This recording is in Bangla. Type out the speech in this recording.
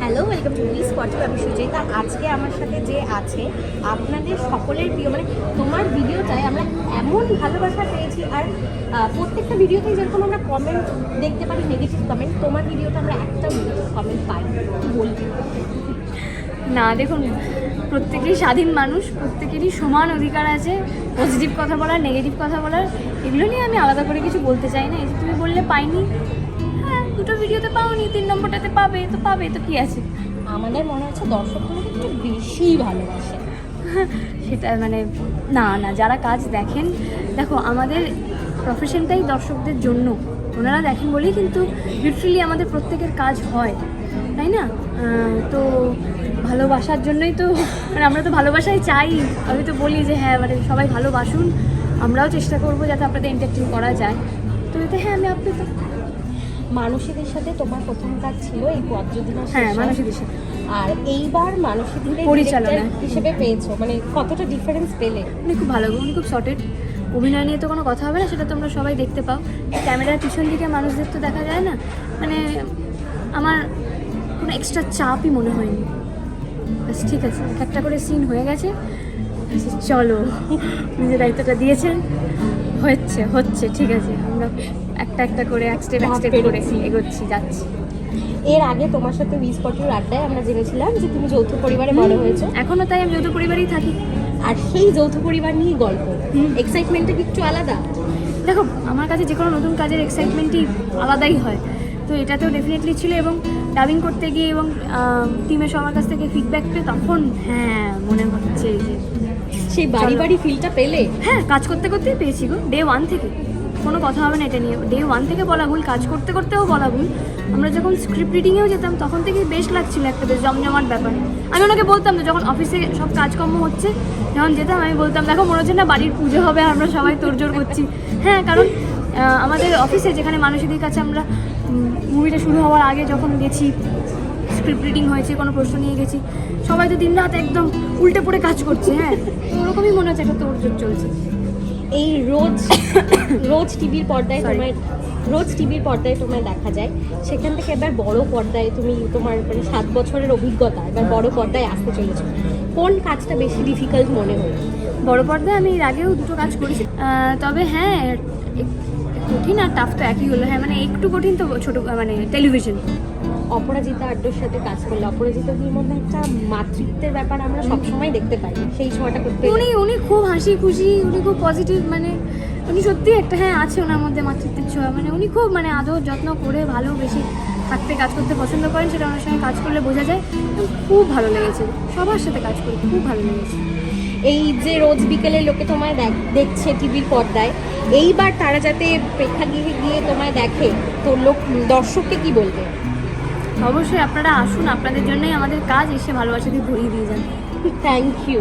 হ্যালো ওয়েলকাম টু উইস স্পটিভ আমি সুচেতা আজকে আমার সাথে যে আছে, আপনাদের সকলের প্রিয় মানে তোমার ভিডিওটায় আমরা এমন ভালোবাসা পেয়েছি, আর প্রত্যেকটা ভিডিওতেই যেরকম আমরা কমেন্ট দেখতে পারি নেগেটিভ কমেন্ট তোমার ভিডিওতে আমরা একটা কমেন্ট পাই। কি বলবি? না, দেখুন প্রত্যেকেই স্বাধীন মানুষ, প্রত্যেকেরই সমান অধিকার আছে পজিটিভ কথা বলার নেগেটিভ কথা বলার, এগুলো নিয়ে আমি আলাদা করে কিছু বলতে চাই না। এই যে তুমি বললে পাইনি দুটো ভিডিওতে পাওনি তিন নম্বরটাতে পাবে তো পাবে তো কি আছে? আমাদের মনে হচ্ছে দর্শক তোমাকে একটু বেশিই ভালোবাসে। সেটা মানে না না যারা কাজ দেখেন দেখো আমাদের প্রফেশনটাই দর্শকদের জন্য। ওনারা দেখেন বলেই কিন্তু লিটারেলি আমাদের প্রত্যেকের কাজ হয় তাই না? তো ভালোবাসার জন্যই তো মানে আমরা তো ভালোবাসাই চাই। আমি তো বলি যে হ্যাঁ মানে সবাই ভালোবাসুন আমরাও চেষ্টা করব যাতে আপনাদের এন্টারটেন করা যায়। তো এতে হ্যাঁ আমি আপ্লুত মানসীদের সাথে তোমার প্রথম কাজ ছিল এই বজ্রদিনের হ্যাঁ শেষে। সাথে। আর এইবার মানসীদের পরিচালনা। হিসেবে পেয়েছ মানে কতটা ডিফারেন্স পেলে? উনি খুব ভালো উনি খুব শর্টেড অভিনয় নিয়ে তো কোনো কথা হবে না সেটা তোমরা সবাই দেখতে পাও। ক্যামেরার পিছন দিকে মানুষদের তো দেখা যায় না। মানে আমার কোনো এক্সট্রা চাপই মনে হয়নি। ব্যাস ঠিক আছে একটা করে সিন হয়ে গেছে। আচ্ছা, চলো নিজের দায়িত্বটা দিয়েছেন। হচ্ছে হচ্ছে ঠিক আছে। আমরা একটা একটা করে এক স্টেপ এক স্টেপ করে এগোচ্ছি যাচ্ছি। এর আগে তোমার সাথে উইস পটির আড্ডায় আমরা জেনেছিলাম যে তুমি যৌথ পরিবারে বড় হয়েছো। এখনও তাই আমি যৌথ পরিবারেই থাকি। আর সেই যৌথ পরিবার নিয়ে গল্প। এক্সাইটমেন্টটা কি একটু আলাদা? দেখো আমার কাছে যে কোনো নতুন কাজের এক্সাইটমেন্টই আলাদাই হয়। তো এটাতেও ডেফিনেটলি ছিল এবং ডাবিং করতে গিয়ে এবং টিমের সবার কাছ থেকে ফিডব্যাক পেয়ে তখন হ্যাঁ মনে হচ্ছে যে সেই বাড়ি বাড়ি ফিলটা পেলে? হ্যাঁ কাজ করতে করতেই পেয়েছি গো ডে ওয়ান থেকে। কোনো কথা হবে না এটা নিয়ে। ডে ওয়ান থেকে বলা ভুল কাজ করতে করতেও বলা ভুল। আমরা যখন স্ক্রিপ্ট রিডিংয়েও যেতাম তখন থেকেই বেশ লাগছিল একটা বেশ জমজমাট ব্যাপার। আমি ওনাকে বলতাম না যখন অফিসে সব কাজকর্ম হচ্ছে যখন যেতাম আমি বলতাম দেখো মনে হচ্ছে না বাড়ির পুজো হবে আমরা সবাই তোড়জোড় করছি। হ্যাঁ কারণ আমাদের অফিসে যেখানে মানুষদের কাছে আমরা মুভিটা শুরু হওয়ার আগে যখন গেছি রিডিং হয়েছে কোনো প্রশ্ন নিয়ে গেছি। সবাই তো দিন রাত একদম উল্টে পড়ে কাজ করছে হ্যাঁ? ওরকমই মনে হচ্ছে একটা তোড়জোড় চলছে। এই রোজ রোজ টিভির পর্দায়. তোমার রোজ টিভির পর্দায় তোমায় দেখা যায়। সেখান থেকে এবার বড় পর্দায় তুমি তোমার মানে সাত বছরের অভিজ্ঞতা এবার বড় পর্দায় আসতে চলেছো। কোন কাজটা বেশি ডিফিকাল্ট মনে হলো বড় পর্দায় আমি এর আগেও দুটো কাজ করেছি। তবে হ্যাঁ কঠিন আর টাফ তো একই হলো। হ্যাঁ মানে একটু কঠিন তো ছোটো মানে টেলিভিশন অপরাজিতা আড্ডোর সাথে কাজ করলে অপরাজিতাদের মধ্যে একটা মাতৃত্বের ব্যাপার আমরা সবসময় দেখতে পাই? সেই সময়টা করতে উনি উনি খুব হাসি খুশি উনি খুব পজিটিভ মানে উনি সত্যি একটা হ্যাঁ আছে ওনার মধ্যে মাতৃত্বের ছোঁয়া। মানে উনি খুব মানে আদর যত্ন করে ভালোবেসে থাকতে কাজ করতে পছন্দ করেন সেটা ওনার সঙ্গে কাজ করলে বোঝা যায়। খুব ভালো লেগেছে। সবার সাথে কাজ করে খুব ভালো লেগেছে। এই যে রোজ বিকেলে লোকে তোমায় দেখ- দেখছে টিভির পর্দায় এইবার তারা যাতে প্রেক্ষাগৃহে গিয়ে তোমায় দেখে তো লোক দর্শককে কি বলবে? অবশ্যই আপনারা আসুন আপনাদের জন্যই আমাদের কাজ এসে ভালোবাসা দিয়ে দিয়ে যান। Thank you